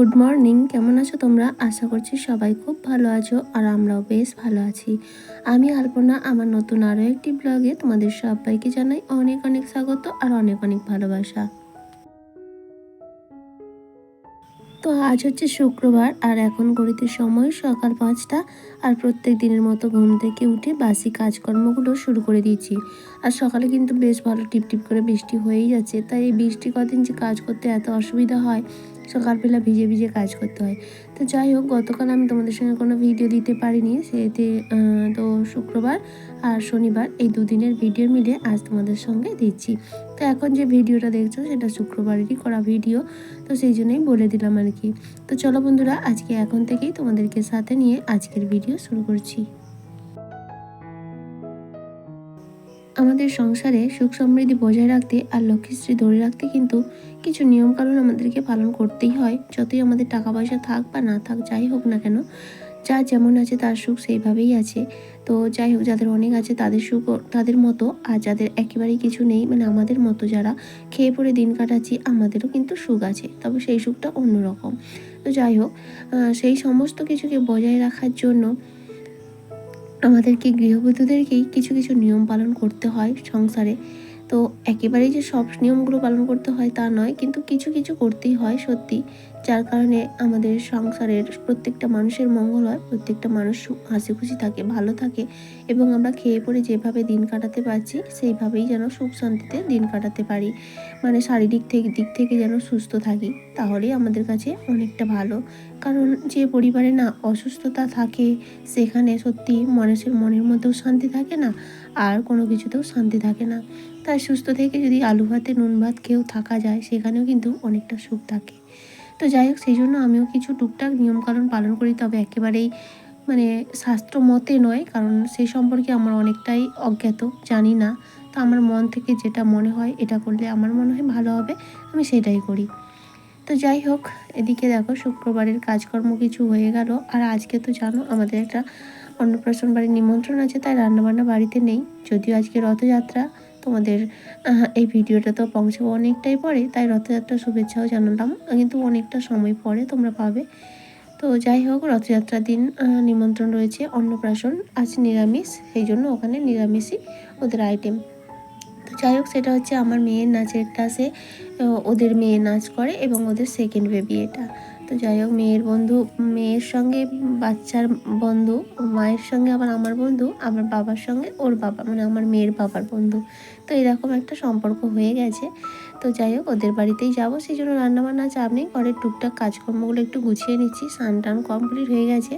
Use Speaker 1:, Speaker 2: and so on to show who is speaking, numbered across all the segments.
Speaker 1: Good morning কেমন আছো তোমরা? আশা করছি সবাই খুব ভালো আছো আর আমরাও বেশ ভালো আছি। আমি আলপনা, আমার নতুন আরও একটি ব্লগে তোমাদের সবাইকে জানাই অনেক অনেক স্বাগত আর অনেক অনেক ভালোবাসা। তো আজ হচ্ছে শুক্রবার আর এখন ঘড়িতে সময় সকাল পাঁচটা আর প্রত্যেক দিনের মতো ঘুম থেকে উঠে বাসি কাজকর্মগুলো শুরু করে দিয়েছি। আর সকালে কিন্তু বেশ ভালো টিপ টিপ করে বৃষ্টি হয়েই যাচ্ছে, তাই এই বৃষ্টি কদিন যে কাজ করতে এত অসুবিধা হয় সকালবেলা ভিজে ভিজে কাজ করতে হয়। তো যাই হোক, গতকাল আমি তোমাদের সঙ্গে কোনো ভিডিও দিতে পারিনি। সেতে তো শুক্রবার আর শনিবার এই দুদিনের ভিডিও মিলে আজ তোমাদের সঙ্গে দিচ্ছি। তো এখন যে ভিডিওটা দেখছ, সেটা শুক্রবারেরই করা ভিডিও তো সেই জন্যই বলে দিলাম আর কি। তো চলো বন্ধুরা, আজকে এখন থেকেই তোমাদেরকে সাথে নিয়ে আজকের ভিডিও শুরু করছি। আমাদের সংসারে সুখ সমৃদ্ধি বজায় রাখতে আর লক্ষ্মীশ্রী ধরে রাখতে কিন্তু কিছু নিয়মকানুন আমাদেরকে পালন করতেই হয়। যতই আমাদের টাকা পয়সা থাক বা না থাক, যাই হোক না কেন, যা যেমন আছে তার সুখ সেইভাবেই আছে। তো যাই হোক, যাদের অনেক আছে তাদের সুখ তাদের মতো, আর যাদের একেবারেই কিছু নেই মানে আমাদের মতো যারা খেয়ে পড়ে দিন কাটাচ্ছি, আমাদেরও কিন্তু সুখ আছে। তবে সেই সুখটা অন্যরকম। তো যাই হোক সেই সমস্ত কিছুকে বজায় রাখার জন্য আমাদেরকে গৃহবধূদেরকেই কিছু কিছু নিয়ম পালন করতে হয় সংসারে। তো একেবারেই যে সব নিয়মগুলো পালন করতে হয় তা নয়, কিন্তু কিছু কিছু করতেই হয় সত্যি। যার কারণে আমাদের সংসারের প্রত্যেকটা মানুষের মঙ্গল হয়, প্রত্যেকটা মানুষ হাসি খুশি থাকে, ভালো থাকে এবং আমরা খেয়ে পড়ে যেভাবে দিন কাটাতে পারছি, সেইভাবেই যেন সুখ শান্তিতে দিন কাটাতে পারি। মানে শারীরিক থেকে দিক থেকে যেন সুস্থ থাকি তাহলেই আমাদের কাছে অনেকটা ভালো। কারণ যে পরিবারে না অসুস্থতা থাকে, সেখানে সত্যি মানুষের মনের মধ্যেও শান্তি থাকে না, আর কোনো কিছুতেও শান্তি থাকে না। তাই সুস্থ থেকে যদি আলু ভাতে নুন ভাত খেয়েও থাকা যায়, সেখানেও কিন্তু অনেকটা সুখ থাকে। তো যাই হোক, সেই জন্য আমিও কিছু টুকটাক নিয়মকানুন পালন করি, তবে একেবারেই মানে শাস্ত্র মতে নয়, কারণ সেই সম্পর্কে আমার অনেকটাই অজ্ঞাত, জানি না। তো আমার মন থেকে যেটা মনে হয়, এটা করলে আমার মনে হয় ভালো হবে, আমি সেটাই করি। তো যাই হোক, এদিকে দেখো, শুক্রবারের কাজকর্ম কিছু হয়ে গেল। আর আজকে তো জানো, আমাদের একটা অন্নপ্রাশন বাড়ির নিমন্ত্রণ আছে, তাই রান্নাবান্না বাড়িতে নেই। যদিও আজকে রথযাত্রা তোমাদের এই ভিডিওটা তো পৌঁছাবো অনেকটাই পরে, তাই রথযাত্রার শুভেচ্ছাও জানালাম। কিন্তু অনেকটা সময় পরে তোমরা পাবে। তো যাই হোক রথযাত্রার দিন নিমন্ত্রণ রয়েছে অন্নপ্রাশন, আজ নিরামিষ, সেই জন্য ওখানে নিরামিষই ওদের আইটেম তো যাই হোক, সেটা হচ্ছে আমার মেয়ের নাচের ক্লাসে ওদের মেয়ে নাচ করে এবং ওদের সেকেন্ড বেবি এটা। তো যাই হোক, মেয়ের বন্ধু, মেয়ের সঙ্গে বাচ্চার বন্ধু, মায়ের সঙ্গে আবার আমার বন্ধু, আমার বাবার সঙ্গে ওর বাবা মানে আমার মেয়ের বাবার বন্ধু। তো এরকম একটা সম্পর্ক হয়ে গেছে। তো যাই হোক, ওদের বাড়িতেই যাব। সেই জন্য রান্নাবান্না চাপ নেই। ঘরের টুকটাক কাজকর্মগুলো একটু গুছিয়ে নিচ্ছি। স্নান টান কমপ্লিট হয়ে গেছে।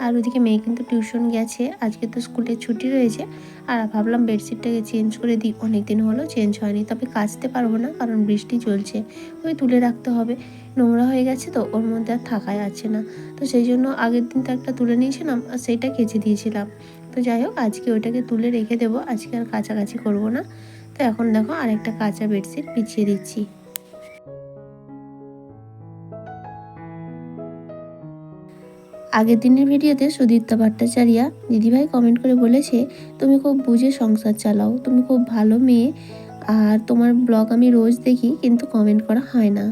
Speaker 1: আর ওদিকে মেয়ে কিন্তু টিউশন গেছে। আজকে তো স্কুলে ছুটি রয়েছে। আর ভাবলাম বেডশিটটাকে চেঞ্জ করে দিই। অনেক দিন হলো চেঞ্জ হয়নি। তবে কাচতে পারব না, কারণ বৃষ্টি চলছে। ওই তুলে রাখতে হবে। নোংরা হয়ে গেছে তো, ওর মধ্যে আর থাকা যাচ্ছে না। তো সেই জন্য আগের দিন তো একটা তুলে নিয়েছিলাম, আর সেইটা কেচে দিয়েছিলাম। তো যাই হোক, আজকে ওইটাকে তুলে রেখে দেবো। আজকে আর কাছাকাছি করব না। তো এখন দেখো আরেকটা কাঁচা বেডশিট পিছিয়ে দিচ্ছি। আগের দিনের ভিডিওতে সুদীপ্তা ভট্টাচার্যা দিদিভাই কমেন্ট করে বলেছে, তুমি খুব বুঝে সংসার চালাও, তুমি খুব ভালো মেয়ে, আর তোমার ব্লগ আমি রোজ দেখি কিন্তু কমেন্ট করা হয় না।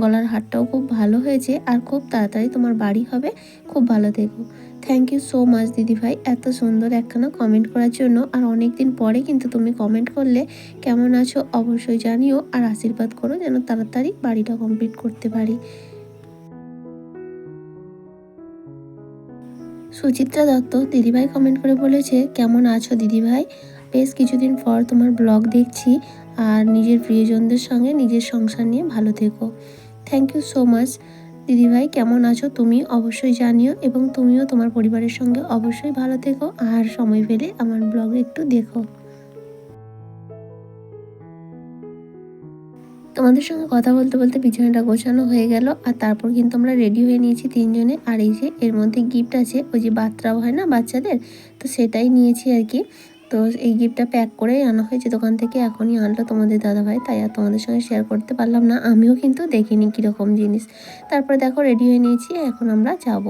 Speaker 1: গলার হারটাও খুব ভালো হয়েছে আর খুব তাড়াতাড়ি তোমার বাড়ি হবে, খুব ভালো থেকো থ্যাংক ইউ সো মাচ দিদিভাই, এত সুন্দর একখানা কমেন্ট করার জন্য। আর অনেক দিন পরে কিন্তু তুমি কমেন্ট করলে কেমন আছো অবশ্যই জানিও আর আশীর্বাদ করো যেন তাড়াতাড়ি বাড়িটা কমপ্লিট করতে পারি। সুচিত্রা দত্ত দিদিভাই কমেন্ট করে বলেছে, কেমন আছো দিদিভাই? বেশ, কিছুদিন পর তোমার ব্লগ দেখছি আর নিজের প্রিয়জনদের সঙ্গে নিজের সংসার নিয়ে ভালো থেকো। থ্যাংক ইউ সো মাচ দিদিভাই, কেমন আছো তুমি? অবশ্যই জানিও এবং তুমিও তোমার পরিবারের সঙ্গে অবশ্যই ভালো থেকো আর সময় পেলে আমার ব্লগ একটু দেখো। তোমাদের সঙ্গে কথা বলতে বলতে বিছানাটা গোছানো হয়ে গেল, আর তারপর কিন্তু আমরা রেডি হয়ে নিয়েছি তিনজনে। আর এই যে এর মধ্যে গিফট আছে, ওই যে বাচ্চাও হয় না বাচ্চাদের? তো সেটাই নিয়েছি আর কি। তো এই গিফটটা প্যাক করেই আনা হয়েছে দোকান থেকে, এখনই আনলো তোমাদের দাদাভাই, তাই আর তোমাদের সঙ্গে শেয়ার করতে পারলাম না, আমিও কিন্তু দেখিনি কীরকম জিনিস। তারপরে দেখো রেডি হয়ে নিয়েছি, এখন আমরা যাব।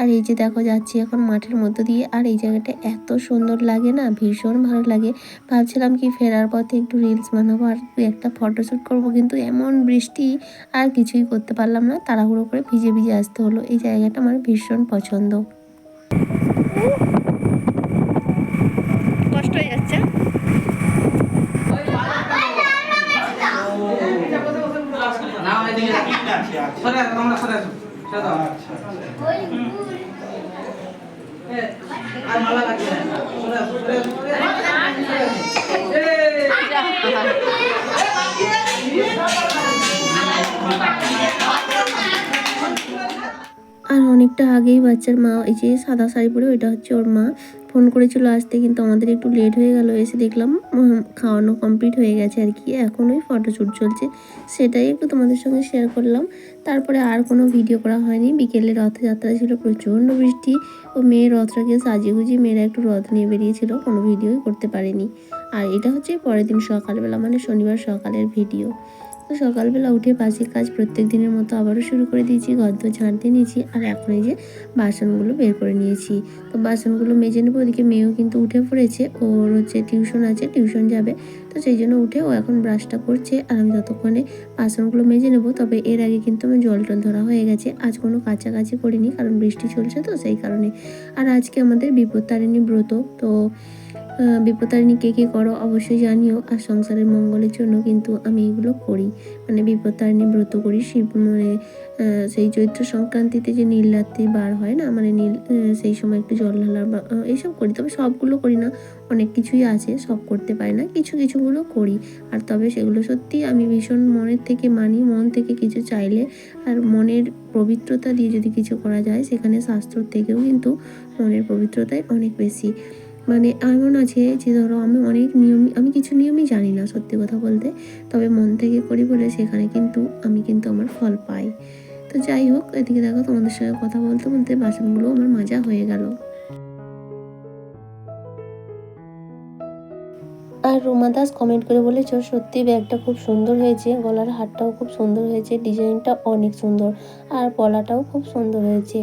Speaker 1: আর এই যে দেখো যাচ্ছি এখন মাঠের মধ্য দিয়ে, আর এই জায়গাটা এত সুন্দর লাগে না, ভীষণ ভালো লাগে। ভাবছিলাম কি ফেরার পথে একটু রিলস বানাবো, আর একটা ফটোশ্যুট করব, কিন্তু এমন বৃষ্টি আর কিছুই করতে পারলাম না, তাড়াহুড়ো করে ভিজে ভিজে আসতে হলো। এই জায়গাটা আমার ভীষণ পছন্দ কষ্ট হয়ে যাচ্ছে
Speaker 2: না এদিকে সরে আসো তোমরা সরে আসো সরে দাও এ, আর মালা লাগবে
Speaker 1: অনেকটা আগেই বাচ্চার মা এই যে সাদা শাড়ি পরে ওইটা হচ্ছে ওর মা। ফোন করেছিল আসতে, কিন্তু আমাদের একটু লেট হয়ে গেল। এসে দেখলাম খাওয়ানো কমপ্লিট হয়ে গেছে আর কি। এখন ওই ফটোশ্যুট চলছে। সেটাই একটু তোমাদের সঙ্গে শেয়ার করলাম। তারপরে আর কোনো ভিডিও করা হয়নি। বিকেলে রথযাত্রা ছিল, প্রচণ্ড বৃষ্টি ও মেয়ের রথটাকে সাজিয়ে গুজিয়ে মেয়েরা একটু রথ নিয়ে বেরিয়েছিল। কোনো ভিডিওই করতে পারেনি। আর এটা হচ্ছে পরের দিন সকালবেলা মানে শনিবার সকালের ভিডিও তো সকালবেলা উঠে বাসি কাজ প্রত্যেক দিনের মতো আবারও শুরু করে দিয়েছি গদ্য ঝাড়তে নিয়েছি আর এখন এই যে বাসনগুলো বের করে নিয়েছি। তো বাসনগুলো মেজে নেব, ওদিকে মেয়েও কিন্তু উঠে পড়েছে, ওর হচ্ছে টিউশন আছে, টিউশন যাবে। তো সেই জন্য উঠে ও এখন ব্রাশটা করছে আর আমি ততক্ষণে বাসনগুলো মেজে নেব। তবে এর আগে কিন্তু আমার জল টল ধরা হয়ে গেছে, আজ কোনো কাছাকাছি করিনি কারণ বৃষ্টি চলছে তো সেই কারণে। আর আজকে আমাদের বিপত্তারিণী ব্রত, তো আহ, বিপত্তারিণী কে কে করো অবশ্যই জানিও। আর সংসারের মঙ্গলের জন্য কিন্তু আমি এগুলো করি। মানে বিপত্তারিণী ব্রত করি শিব মানে সেই চৈত্র সংক্রান্তিতে যে নীলরাত্রি বার হয় না মানে নীল সেই সময় একটু জল ঢালা বা এইসব করি। তবে সবগুলো করি না অনেক কিছুই আছে সব করতে পারি না কিছু কিছুগুলো করি। আর তবে সেগুলো সত্যি আমি ভীষণ মনের থেকে মানি মন থেকে কিছু চাইলে। আর মনের পবিত্রতা দিয়ে যদি কিছু করা যায় সেখানে শাস্ত্র থেকেও কিন্তু মনের পবিত্রতাই অনেক বেশি। মানে এমন আছে যে ধরো আমি অনেক নিয়ম, আমি কিছু নিয়মই জানি না সত্যি কথা বলতে। তবে মন থেকে করি বলে সেখানে কিন্তু আমি কিন্তু আমার ফল পাই। তো যাই হোক, এদিকে দেখো তোমাদের সঙ্গে কথা বলতে বলতে বাসনগুলো আমার মাজা হয়ে গেল। আর রুমা দাস কমেন্ট করে বলেছ সত্যি ব্যাগটা খুব সুন্দর হয়েছে, গলার হারটাও খুব সুন্দর হয়েছে ডিজাইনটা অনেক সুন্দর, আর পলাটাও খুব সুন্দর হয়েছে।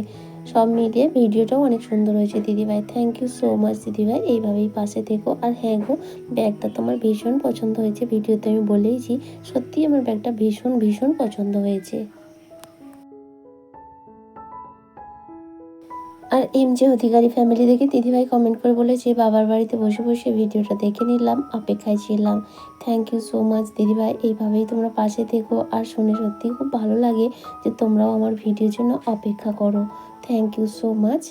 Speaker 1: সব মিলিয়ে ভিডিওটাও অনেক সুন্দর হয়েছে, দিদিভাই। থ্যাংক ইউ সো মাচ দিদিভাই। এইভাবেই পাশে থেকো। আর হ্যাঁ গো, ব্যাগটা তো আমার ভীষণ পছন্দ হয়েছে। ভিডিওতে আমি বলেইছি, সত্যি আমার ব্যাগটা ভীষণ ভীষণ পছন্দ হয়েছে। আর এম জে অধিকারী ফ্যামিলি থেকে দিদিভাই কমেন্ট করে বলেছে, বাবার বাড়িতে বসে বসে ভিডিওটা দেখে নিলাম, অপেক্ষায় ছিলাম। থ্যাংক ইউ সো মাচ দিদিভাই। এইভাবেই তোমরা পাশে থেকো। আর শুনে সত্যি খুব ভালো লাগে যে তোমরাও আমার ভিডিওর জন্য অপেক্ষা করো। Thank you so much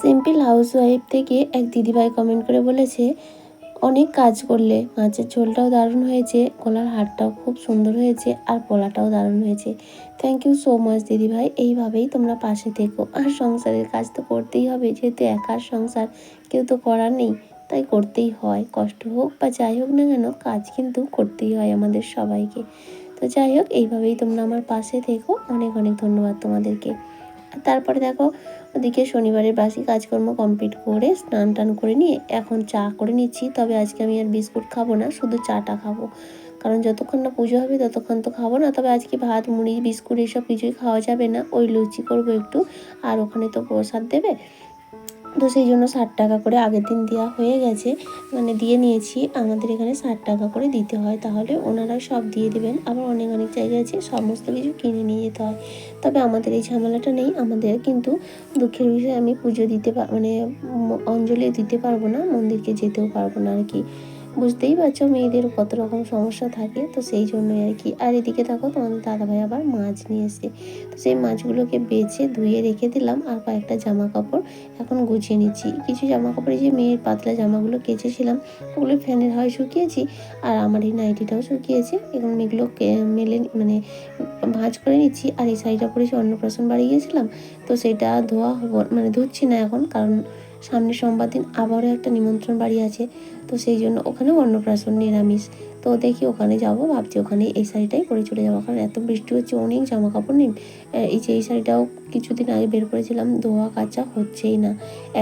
Speaker 1: simple housewife থেকে এক দিদিভাই কমেন্ট করে বলেছে, অনেক কাজ করলে, মাছের ঝোলটাও দারুণ হয়েছে, গলার হারটাও খুব সুন্দর হয়েছে, আর পলাটাও দারুণ হয়েছে। থ্যাংক ইউ সো মাচ দিদিভাই। এইভাবেই তোমরা পাশে থেকো। আর সংসারের কাজ তো করতেই হবে, যেহেতু একার সংসার, কেউ তো করার নেই। তাই করতেই হয়, কষ্ট হোক বা যাই হোক না কেন, কাজ কিন্তু করতেই হয় আমাদের সবাইকে। তো যাই হোক, এইভাবেই তোমরা আমার পাশে থেকো। অনেক অনেক ধন্যবাদ তোমাদেরকে। তারপরে দেখো, ওদিকে শনিবারের বাসি কাজকর্ম কমপ্লিট করে স্নান টান করে নিয়ে এখন চা করে নিচ্ছি। তবে আজকে আমি আর বিস্কুট খাব না, শুধু চাটা খাব। কারণ যতক্ষণ না পুজো হবে ততক্ষণ তো খাব না। তবে আজকে ভাত, মুড়ি, বিস্কুট এসব কিছুই খাওয়া যাবে না। ওই লুচি করব একটু। আর ওখানে তো প্রসাদ দেবে। তো সেই জন্য ষাট টাকা করে আগের দিন দেওয়া হয়ে গেছে। মানে দিয়ে নিয়েছি, আমাদের এখানে ষাট টাকা করে দিতে হয়। তাহলে ওনারা সব দিয়ে দেবেন। আবার অনেক অনেক জায়গা আছে, সমস্ত কিছু কিনে নিয়ে যেতে হয়। তবে আমাদের এই ঝামেলাটা নেই। আমাদের কিন্তু দুঃখের বিষয়ে আমি পুজো দিতে মানে অঞ্জলি দিতে পারব না, মন্দিরকে যেতেও পারব না আর কি। বুঝতেই পারছ মেয়েদের কত রকম সমস্যা থাকে, তো সেই জন্যই আর কি। আর এদিকে দেখো তোমাদের দাদাভাই আবার মাছ নিয়ে এসে তো সেই মাছগুলোকে বেছে ধুয়ে রেখে দিলাম আর কয়েকটা জামা কাপড় এখন গুছিয়ে নিচ্ছি। কিছু জামা কাপড়ে যে মেয়ের পাতলা জামাগুলো কেচেছিলাম, ওগুলো ফ্যানের হয় শুকিয়েছি আর আমার এই নাইটিটাও শুকিয়েছে। এখন এগুলো মেলে মানে ভাঁজ করে নিচ্ছি আর এই শাড়িটা পরেছি অন্নপ্রাশন বাড়ি গিয়েছিলাম, তো সেটা ধোয়া মানে ধুচ্ছি না এখন কারণ সামনের সোমবার দিন আবারও একটা নিমন্ত্রণ বাড়ি আছে, তো সেই জন্য ওখানেও অন্নপ্রাশন, নিরামিষ। তো দেখি ওখানে যাব, ভাবছি ওখানে এই শাড়িটাই পরে চলে যাব, কারণ এত বৃষ্টি হচ্ছে, অনেক জামা কাপড় নিন এই যে এই শাড়িটাও কিছুদিন আগে বের করেছিলাম, ধোয়া কাচা হচ্ছেই না,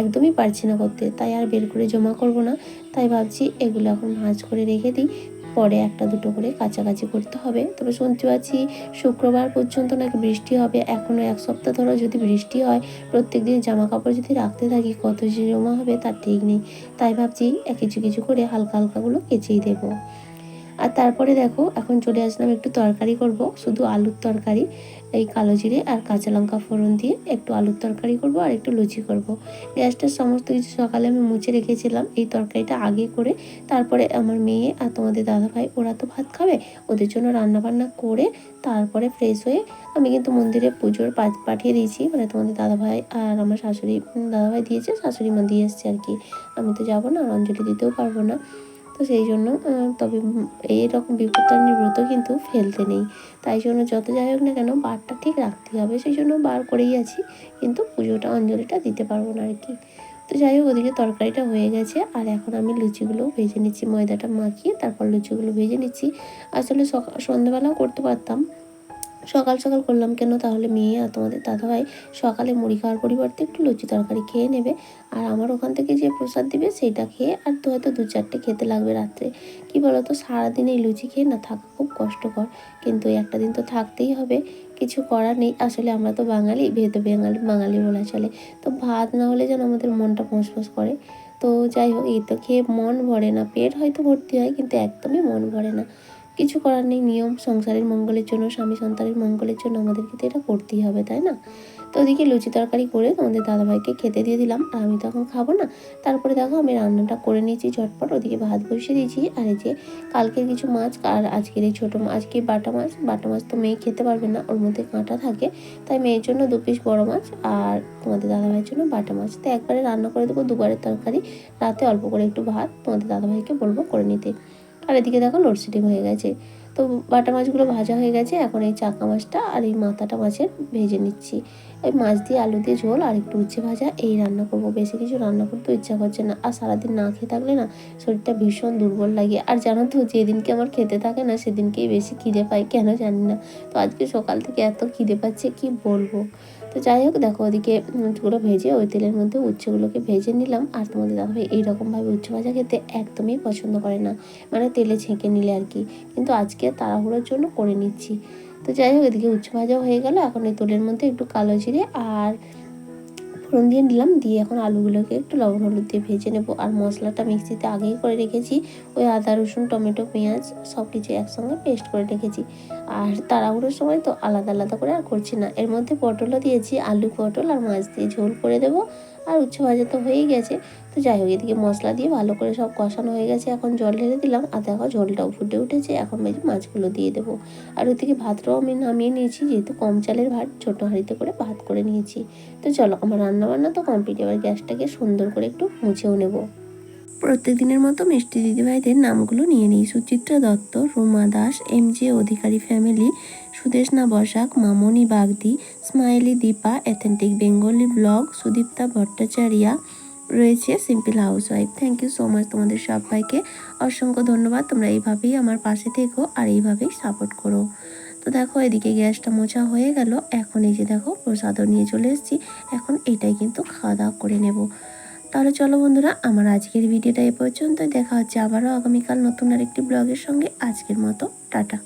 Speaker 1: একদমই পারছি না করতে, তাই আর বের করে জমা করব না। তাই ভাবছি এগুলো এখন ভাঁজ করে রেখে দিই পরে একটা দুটো করে কাছাকাছি করতে হবে। তবে শুনতে পাচ্ছি শুক্রবার পর্যন্ত নাকি বৃষ্টি হবে। এখনও এক সপ্তাহ ধরে যদি বৃষ্টি হয় প্রত্যেক দিন জামা কাপড় যদি রাখতে থাকি, কত যে জমা হবে তার ঠিক নেই। তাই ভাবছি কিছু কিছু করে হালকা হালকাগুলো কেচেই দেবো। আর তারপরে দেখো, এখন চলে আসলাম একটু তরকারি করব, শুধু আলুর তরকারি, এই কালো জিরে আর কাঁচা লঙ্কা ফোড়ন দিয়ে একটু আলুর তরকারি করব আর একটু লুচি করব। গ্যাসটার সমস্ত কিছু সকালে আমি মুছে রেখেছিলাম, এই তরকারিটা আগে করে, তারপরে আমার মেয়ে আর তোমাদের দাদা ভাই ওরা তো ভাত খাবে, ওদের জন্য রান্না বান্না করে তারপরে ফ্রেশ হয়ে আমি কিন্তু মন্দিরে পুজোর পাঠিয়ে দিয়েছি মানে তোমাদের দাদা ভাই আর আমার শাশুড়ি দাদা ভাই দিয়েছে শাশুড়ি মা দিয়ে এসছে আর কি। আমি তো যাব না, আর অঞ্জলি দিতেও পারব না। সেই জন্য তবে উম, এইরকম বিপত্তারিণী ব্রত কিন্তু ফেলতে নেই। তাই জন্য যত যাই হোক না কেন বারটা ঠিক রাখতেই হবে। সেই জন্য বার করেই আছি, কিন্তু পুজোটা, অঞ্জলিটা দিতে পারব না আর কি তো যাই হোক, ওদিকে তরকারিটা হয়ে গেছে, আর এখন আমি লুচিগুলো ভেজে নিচ্ছি। ময়দাটা মাখিয়ে তারপর লুচিগুলো ভেজে নিচ্ছি। আসলে সকাল, সন্ধ্যাবেলাও করতে পারতাম সকাল সকাল করলাম, কেন তাহলে মেয়ে আর তোমাদের দাদাভাই সকালে মুড়ি খাওয়ার পরিবর্তে একটু লুচি তরকারি খেয়ে নেবে। আর আমার ওখান থেকে যে প্রসাদ দিবে সেইটা খেয়ে আর তো হয়তো দু চারটে খেতে লাগবে রাত্রে। কি বলতো, সারাদিন এই লুচি খেয়ে না থাকা খুব কষ্টকর। কিন্তু একটা দিন তো থাকতেই হবে, কিছু করার নেই। আসলে আমরা তো বাঙালি, ভেদ বাঙালি বাঙালি বলা চলে। তো ভাত না হলে যেন আমাদের মনটা ফোঁস করে। তো যাই হোক, এই তো খেয়ে মন ভরে না। পেট হয়তো ভর্তি হয়, কিন্তু একদমই মন ভরে না। কিছু করার নেই, নিয়ম সংসারের মঙ্গলের জন্য, স্বামী সন্তানের মঙ্গলের জন্য আমাদেরকে তো এটা করতেই হবে, তাই না? তো ওদিকে লুচি তরকারি করে তোমাদের দাদাভাইকে খেতে দিয়ে দিলাম, আর আমি তো এখন খাব না। তারপরে দেখো আমি রান্নাটা করে নিয়েছি ঝটপট, ওদিকে ভাত বসিয়ে দিয়েছি, আর এই যে কালকের কিছু মাছ, আর আজকের এই ছোটো আজকে বাটা মাছ বাটা মাছ তো মেয়ে খেতে পারবে না, ওর মধ্যে কাঁটা থাকে, তাই মেয়ের জন্য দু পিস বড়ো মাছ, আর তোমাদের দাদাভাইয়ের জন্য বাটা মাছ। তো একবারে রান্না করে দেবো দুবারের তরকারি, রাতে অল্প করে একটু ভাত তোমাদের দাদাভাইকে বলব করে নিতে। আর এদিকে দেখো লোডশেডিং হয়ে গেছে। তো বাটা মাছগুলো ভাজা হয়ে গেছে, এখন এই চাকা মাছটা আর এই মাথাটা মাছের ভেজে নিচ্ছি। ওই মাছ দিয়ে আলু দিয়ে ঝোল আর একটু উচ্ছে ভাজা, এই রান্না করব। বেশি কিছু রান্না করতে ইচ্ছা করছে না। আর সারাদিন না খেয়ে থাকলে না শরীরটা ভীষণ দুর্বল লাগে। আর জানো তো, যেদিনকে আমার খেতে থাকে না, সেদিনকেই বেশি খিদে পাই কেন জানি না। তো আজকে সকাল থেকে এত খিদে পাচ্ছে, কি বলব? তো যাই হোক, দেখো ওদিকে উচ্চগুলো ভেজে ওই তেলের মধ্যে উচ্ছেগুলোকে ভেজে নিলাম। আর তোমাদের দাদাভাই এইরকমভাবে উচ্চ ভাজা খেতে একদমই পছন্দ করে না। মানে তেলে ছেঁকে নিলে আর কি। কিন্তু আজকে তাড়াহুড়োর জন্য করে নিচ্ছি। তো যাই হোক, এদিকে উচ্চ ভাজা হয়ে গেল। এখন এই তেলের মধ্যে একটু কালো জিরে আর ফোড়ন দিয়ে নিলাম। দিয়ে এখন আলুগুলোকে একটু লবণ হলুদ দিয়ে ভেজে নেব। আর মশলাটা মিক্সিতে আগেই করে রেখেছি। ওই আদা, রসুন, টমেটো, পেঁয়াজ সব কিছু একসঙ্গে পেস্ট করে রেখেছি। আর তাড়াহুড়োর সময় তো আলাদা আলাদা করে আর করছি না। এর মধ্যে পটলও দিয়েছি, আলু, পটল আর মাছ দিয়ে ঝোল করে দেবো। আর উচ্ছে ভাজা তো হয়েই গেছে। তো যাই হোক, এদিকে মশলা দিয়ে ভালো করে সব কষানো হয়ে গেছে। এখন জল ঢেলে দিলাম। আর দেখো, ঝোলটাও ফুটে উঠেছে। এখন বেশি মাছগুলো দিয়ে দেবো। আর ওদিকে ভাতটাও আমি নামিয়ে নিয়েছি। যেহেতু কম চালের ভাত, ছোটো হাঁড়িতে করে ভাত করে নিয়েছি। তো চলো, আমার রান্না বান্না তো কমপ্লিট এবার গ্যাসটাকে সুন্দর করে একটু মুছেও নেব। প্রত্যেক দিনের মতো মিষ্টি দিদিভাইদের নামগুলো নিয়ে নিই। Suchitra Dutta, Ruma Das, M J Adhikari family, Sudeshna Basak, Mamoni Bagdi smiley Dipa authentic Bengali blog Sudipta Bhattacharya, রয়েছে simple housewife thank you so much তোমাদের সবাইকে। অসংখ্য ধন্যবাদ। তোমরা এইভাবেই আমার পাশে থেকো আর এইভাবেই সাপোর্ট করো। তো দেখো, এদিকে গ্যাসটা মোছা হয়ে গেল। এখন এই যে দেখো, প্রসাদও নিয়ে চলে এসেছি। এখন এটাই কিন্তু খাওয়া দাওয়া করে নেব। তাহলে চলো বন্ধুরা, আমার আজকের ভিডিওটা এ পর্যন্ত দেখা হচ্ছে আবারও আগামীকাল নতুন আরেকটি ব্লগের সঙ্গে। আজকের মতো, টাটা।